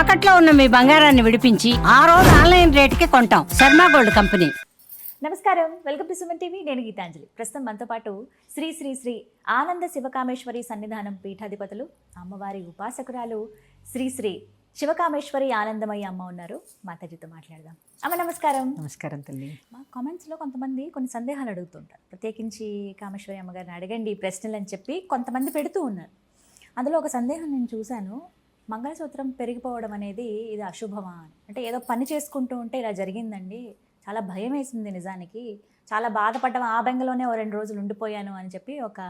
తాకట్లో ఉన్న మీ బంగారాన్ని విడిపించి ఆ రోజు ఆన్లైన్ రేటుకి కొంటాం. Sharma gold company. నమస్కారం. Welcome to Suman TV. నేను గీతాంజలి. ప్రస్తుతం మనతో పాటు శ్రీ శ్రీ శ్రీ ఆనంద శివకామేశ్వరి సన్నిధానం పీఠాధిపతులు అమ్మవారి ఉపాసకురాలు శ్రీ శ్రీ శివకామేశ్వరి ఆనందమయ్య అమ్మ ఉన్నారు. మాతాజీతో మాట్లాడదాం. అమ్మ నమస్కారం. నమస్కారం తల్లి. మా కామెంట్స్లో కొంతమంది కొన్ని సందేహాలు అడుగుతుంటారు. ప్రత్యేకించి కామేశ్వరి అమ్మగారిని అడగండి ప్రశ్నలు అని చెప్పి కొంతమంది పెడుతూ ఉన్నారు. అందులో ఒక సందేహం నేను చూశాను. మంగళసూత్రం పెరిగిపోవడం అనేది ఇది అశుభమా అని. అంటే ఏదో పని చేసుకుంటూ ఉంటే ఇలా జరిగిందండి. చాలా భయం వేసింది నిజానికి. చాలా బాధపడ్డాం. ఆ బెంగలోనే ఓ రెండు రోజులు ఉండిపోయాను అని చెప్పి ఒక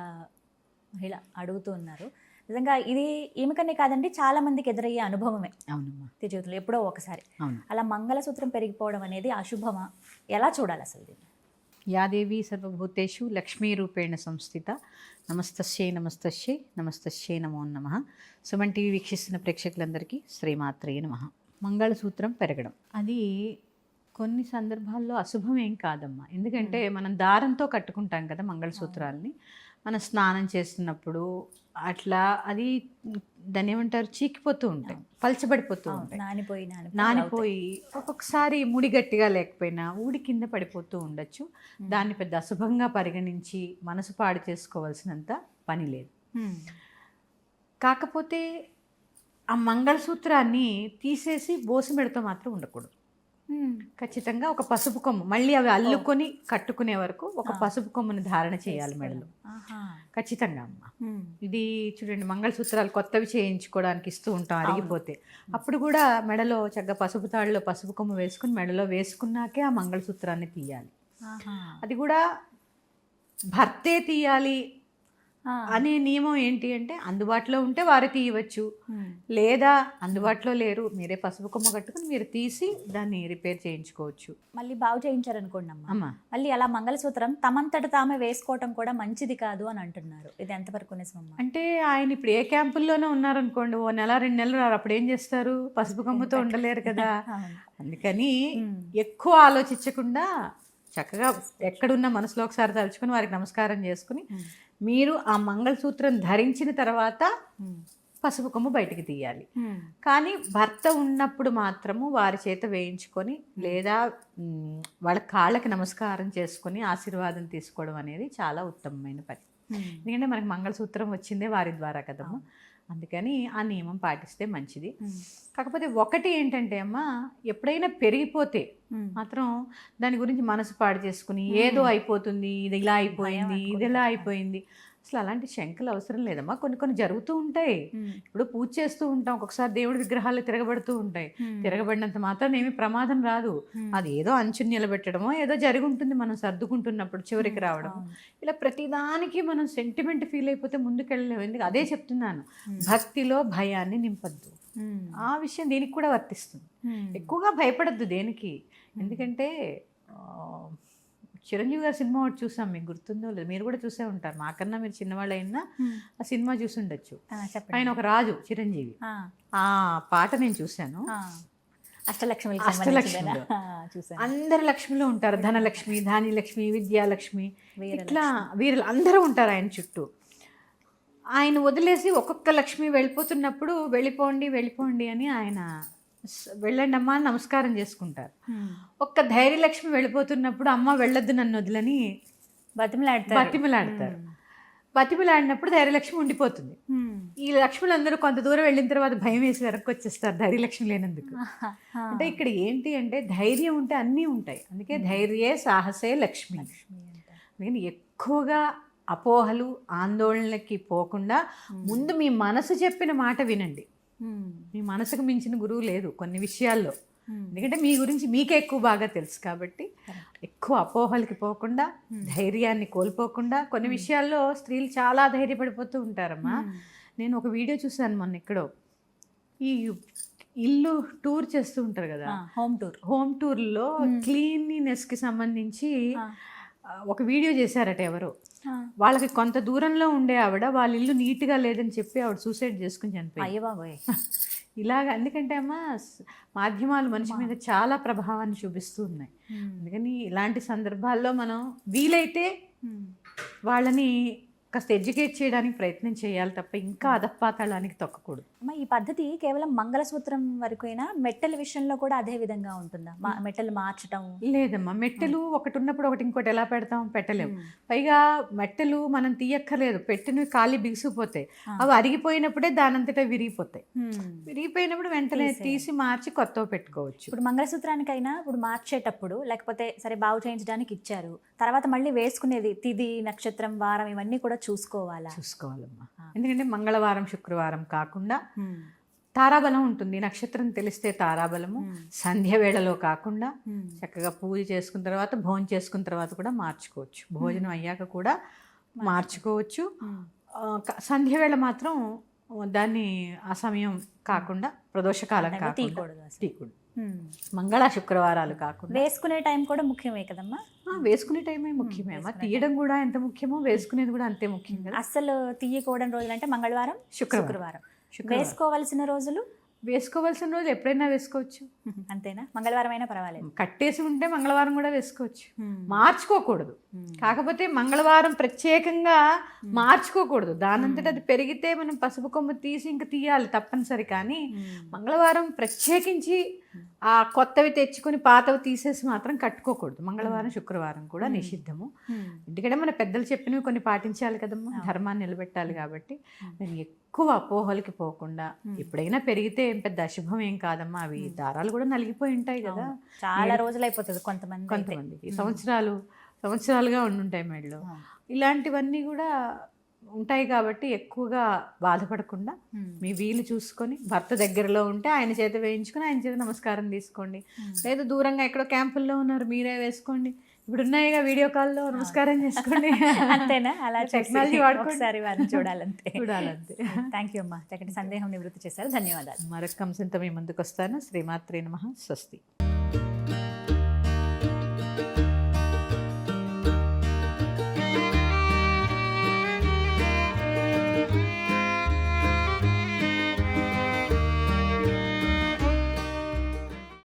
మహిళ అడుగుతూ ఉన్నారు. నిజంగా ఇది ఈమెకనే కాదండి చాలా మందికి ఎదురయ్యే అనుభవమే. అవునమ్మా. జీవితంలో ఎప్పుడో ఒకసారి. అలా మంగళసూత్రం పెరిగిపోవడం అనేది అశుభమా? ఎలా చూడాలి అసలు దీన్ని? యాదేవి సర్వభూతేషు లక్ష్మీ రూపేణ సంస్థిత. నమస్తశ్యై నమస్తశ్యై నమస్తశ్యై నమో నమ. సుమన్ టీవీ వీక్షిస్తున్న ప్రేక్షకులందరికీ శ్రీమాత్రేయ నమ. మంగళసూత్రం పెరగడం. అది కొన్ని సందర్భాల్లో అశుభం ఏం కాదమ్మా. ఎందుకంటే మనం దారంతో కట్టుకుంటాం కదా మంగళసూత్రాలని. మనం స్నానం చేస్తున్నప్పుడు అట్లా అది దాన్ని ఏమంటారు చీకిపోతూ ఉంటాయి. పలచబడిపోతూ ఉంటాయి. నానిపోయి నానిపోయి ఒక్కొక్కసారి ముడి గట్టిగా లేకపోయినా ఊడి కింద పడిపోతూ ఉండొచ్చు. దాన్ని పెద్ద అశుభంగా పరిగణించి మనసు పాడు చేసుకోవాల్సినంత పని లేదు. కాకపోతే ఆ మంగళసూత్రాన్ని తీసేసి బోసిమెడతో మాత్రం ఉండకూడదు. ఖచ్చితంగా ఒక పసుపు కొమ్ము. మళ్ళీ అవి అల్లుకొని కట్టుకునే వరకు ఒక పసుపు కొమ్ముని ధారణ చేయాలి మెడలో. ఖచ్చితంగా అమ్మ. ఇది చూడండి మంగళసూత్రాలు కొత్తవి చేయించుకోవడానికి ఇస్తూ ఉంటాం అరిగిపోతే. అప్పుడు కూడా మెడలో చక్కగా పసుపు తాళ్ళలో పసుపు కొమ్ము వేసుకుని మెడలో వేసుకున్నాకే ఆ మంగళసూత్రాన్ని తీయాలి. అది కూడా భర్తే తీయాలి. అనే నియమం ఏంటి అంటే అందుబాటులో ఉంటే వారు తీయవచ్చు. లేదా అందుబాటులో లేరు మీరే పసుపు కొమ్మ కట్టుకుని మీరు తీసి దాన్ని రిపేర్ చేయించుకోవచ్చు మళ్ళీ బాగు చేయించారనుకోండి అమ్మ అమ్మా మళ్ళీ అలా మంగళసూత్రం తమంతట తామే వేసుకోవటం కూడా మంచిది కాదు అని అంటున్నారు ఇది ఎంతవరకు అంటే ఆయన ఇప్పుడు ఏ క్యాంపుల్లోనే ఉన్నారనుకోండి ఓ నెల రెండు నెలలు రారు. అప్పుడు ఏం చేస్తారు పసుపు కొమ్ముతో ఉండలేరు కదా. అందుకని. ఎక్కువ ఆలోచించకుండా చక్కగా ఎక్కడున్న మనసులో ఒకసారి తలుచుకుని వారికి నమస్కారం చేసుకుని. మీరు ఆ మంగళసూత్రం ధరించిన తర్వాత. పసుపు కొమ్ము బయటికి తీయాలి. కానీ భర్త ఉన్నప్పుడు మాత్రము వారి చేత వేయించుకొని లేదా వాళ్ళ కాళ్ళకి నమస్కారం చేసుకొని ఆశీర్వాదం తీసుకోవడం అనేది చాలా ఉత్తమమైన పని. ఎందుకంటే మనకి మంగళసూత్రం వచ్చిందే వారి ద్వారా కదమ్మా అందుకని ఆ నియమం పాటిస్తే మంచిది. కాకపోతే ఒకటి ఏంటంటే అమ్మా ఎప్పుడైనా పెరిగిపోతే. మాత్రం దాని గురించి మనసు పాడు చేసుకుని ఏదో అయిపోతుంది ఇది ఇలా అయిపోయింది ఇది ఇలా అయిపోయింది అసలు అలాంటి శంకలు అవసరం లేదమ్మా. కొన్ని కొన్ని జరుగుతూ ఉంటాయి. ఇప్పుడు పూజ చేస్తూ ఉంటాం. ఒక్కొక్కసారి దేవుడి విగ్రహాలు తిరగబడుతూ ఉంటాయి. తిరగబడినంత మాత్రం ఏమి ప్రమాదం రాదు. అది ఏదో అంచుని నిలబెట్టడమో ఏదో జరిగి ఉంటుంది మనం సర్దుకుంటున్నప్పుడు చివరికి రావడం. ఇలా ప్రతిదానికి మనం సెంటిమెంట్ ఫీల్ అయిపోతే ముందుకెళ్ళలేము ఎందుకు? అదే చెప్తున్నాను. భక్తిలో భయాన్ని నింపద్దు. ఆ విషయం దీనికి కూడా వర్తిస్తుంది. ఎక్కువగా భయపడద్దు దేనికి? ఎందుకంటే చిరంజీవి గారి సినిమా ఒకటి చూసాం మీకు గుర్తుందో లేదు మీరు కూడా చూసే ఉంటారు. మాకన్నా మీరు చిన్నవాళ్ళు అయినా. ఆ సినిమా చూసి ఉండొచ్చు ఆయన ఒక రాజు చిరంజీవి. ఆ, పాట నేను చూశాను? ఆ, చూశాను. అందరు లక్ష్మిలో ఉంటారు. ధనలక్ష్మి ధాన్యలక్ష్మి విద్యాలక్ష్మి. ఇట్లా వీరులు అందరూ ఉంటారు ఆయన చుట్టూ. ఆయన వదిలేసి ఒక్కొక్క లక్ష్మి వెళ్ళిపోతున్నప్పుడు వెళ్ళిపోండి వెళ్ళిపోండి అని ఆయన స- వెళ్ళండి అమ్మా అని నమస్కారం చేసుకుంటారు. ఒక్క ధైర్యలక్ష్మి వెళ్ళిపోతున్నప్పుడు అమ్మ వెళ్ళొద్దు నన్ను వదిలని బతిమలాడతారు బతిమలాడతారు బతిమలాడినప్పుడు ధైర్యలక్ష్మి ఉండిపోతుంది. ఈ లక్ష్ములందరూ కొంత దూరం వెళ్ళిన తర్వాత భయం వేసి వెనక్కి వచ్చేస్తారు ధైర్యలక్ష్మి లేనందుకు. అంటే ఇక్కడ ఏంటి అంటే ధైర్యం ఉంటే అన్నీ ఉంటాయి అందుకే ధైర్యే సాహసే లక్ష్మి. అందుకని ఎక్కువగా అపోహలు ఆందోళనలకి పోకుండా ముందు మీ మనసు చెప్పిన మాట వినండి. మీ మనసుకు మించిన గురువు లేదు కొన్ని విషయాల్లో. ఎందుకంటే మీ గురించి మీకే ఎక్కువ బాగా తెలుసు కాబట్టి ఎక్కువ అపోహలకి పోకుండా ధైర్యాన్ని కోల్పోకుండా కొన్ని విషయాల్లో స్త్రీలు చాలా ధైర్యపడిపోతూ ఉంటారమ్మా. నేను ఒక వీడియో చూశాను మొన్న ఎక్కడో. ఈ ఇల్లు టూర్ చేస్తూ ఉంటారు కదా. Home tour. హోమ్ టూర్లో క్లీన్లీనెస్కి సంబంధించి ఒక వీడియో చేశారట ఎవరో. వాళ్ళకి కొంత దూరంలో ఉండే ఆవిడ వాళ్ళ ఇల్లు నీట్గా లేదని చెప్పి ఆవిడ సూసైడ్ చేసుకుని చనిపోయింది అయ్య బాబోయ్ ఇలాగ ఎందుకంటే అమ్మా మాధ్యమాలు మనిషి మీద చాలా ప్రభావాన్ని చూపిస్తూ ఉన్నాయి. అందుకని ఇలాంటి సందర్భాల్లో మనం వీలైతే. వాళ్ళని కాస్త ఎడ్యుకేట్ చేయడానికి ప్రయత్నం చేయాలి తప్ప ఇంకా అధపాతాళానికి తొక్కకూడదు. అమ్మ ఈ పద్ధతి కేవలం మంగళసూత్రం వరకైనా మెట్టెల విషయంలో కూడా అదే విధంగా ఉంటుందా? మా మెట్టెలు మార్చటం? లేదమ్మా మెట్టెలు ఒకటి ఉన్నప్పుడు ఒకటి ఇంకోటి ఎలా పెడతాం? పెట్టలేము పైగా మెట్టెలు మనం తీయక్కర్లేదు పెట్టినవి ఖాళీ బిగిసిపోతాయి ఆ. అవి అరిగిపోయినప్పుడే దానంతటా విరిగిపోతాయి. విరిగిపోయినప్పుడు వెంటనే. తీసి మార్చి కొత్తవి పెట్టుకోవచ్చు. ఇప్పుడు మంగళసూత్రానికైనా ఇప్పుడు మార్చేటప్పుడు లేకపోతే సరే బాగు చేయించడానికి ఇచ్చారు తర్వాత మళ్ళీ వేసుకునేది తిది నక్షత్రం వారం ఇవన్నీ కూడా చూసుకోవాలా? చూసుకోవాలమ్మా. ఎందుకంటే మంగళవారం శుక్రవారం కాకుండా తారాబలం ఉంటుంది. నక్షత్రం తెలిస్తే తారాబలము సంధ్య వేళలో కాకుండా చక్కగా పూజ చేసుకున్న తర్వాత భోజనం చేసుకున్న తర్వాత కూడా మార్చుకోవచ్చు. భోజనం అయ్యాక కూడా మార్చుకోవచ్చు. సంధ్య వేళ మాత్రం దాన్ని ఆ సమయం కాకుండా ప్రదోషకాలం కాకుండా తీయకూడదు. మంగళ శుక్రవారాలు కాకుండా. వేసుకునే టైం కూడా ముఖ్యమే కదమ్మా? వేసుకునే టైమే ముఖ్యమే. అమ్మా తీయడం కూడా ఎంత ముఖ్యమో వేసుకునేది కూడా అంతే ముఖ్యం కదా. అస్సలు తీయకూడని రోజులు అంటే మంగళవారం శుక్రవారం. వేసుకోవాల్సిన రోజులు? వేసుకోవాల్సిన రోజు ఎప్పుడైనా వేసుకోవచ్చు. అంతేనా? మంగళవారం అయినా పర్వాలేదు కట్టేసి ఉంటే మంగళవారం కూడా వేసుకోవచ్చు. మార్చుకోకూడదు. కాకపోతే మంగళవారం ప్రత్యేకంగా మార్చుకోకూడదు. దానంతట అది పెరిగితే మనం పసుపు కొమ్ము తీసి ఇంక తీయాలి తప్పనిసరి కానీ మంగళవారం ప్రత్యేకించి ఆ కొత్తవి తెచ్చుకొని పాతవి తీసేసి మాత్రం కట్టుకోకూడదు. మంగళవారం శుక్రవారం కూడా నిషిద్ధము. ఎందుకంటే మన పెద్దలు చెప్పినవి కొన్ని పాటించాలి కదమ్మా ధర్మాన్ని నిలబెట్టాలి కాబట్టి. నేను ఎక్కువ అపోహలకి పోకుండా ఎప్పుడైనా పెరిగితే ఏం పెద్ద అశుభం ఏం కాదమ్మా అవి దారాలు కూడా నలిగిపోయి ఉంటాయి కదా. చాలా రోజులు అయిపోతుంది కొంతమంది అయితే. కొంతమందికి. సంవత్సరాలు సంవత్సరాలుగా ఉండుంటాయి మెడలో. ఇలాంటివన్నీ కూడా ఉంటాయి కాబట్టి ఎక్కువగా బాధపడకుండా Hmm. మీ వీలు చూసుకొని భర్త దగ్గరలో ఉంటే ఆయన చేత వేయించుకొని ఆయన చేత నమస్కారం తీసుకోండి. లేదు దూరంగా ఎక్కడో క్యాంపుల్లో ఉన్నారు మీరే వేసుకోండి. ఇప్పుడు ఉన్నాయిగా వీడియో కాల్లో నమస్కారం చేసుకోండి. అంతేనా? అలా టెక్నాలజీ ఒకసారి వారిని చూడాలంతే. చూడాలంతే. థ్యాంక్ యూ అమ్మా. చక్కటి సందేహం నివృత్తి చేశారు. ధన్యవాదాలు. మరొక అంశంతో మీ ముందుకు వస్తాను. శ్రీమాత్రే నమ. స్వస్తి.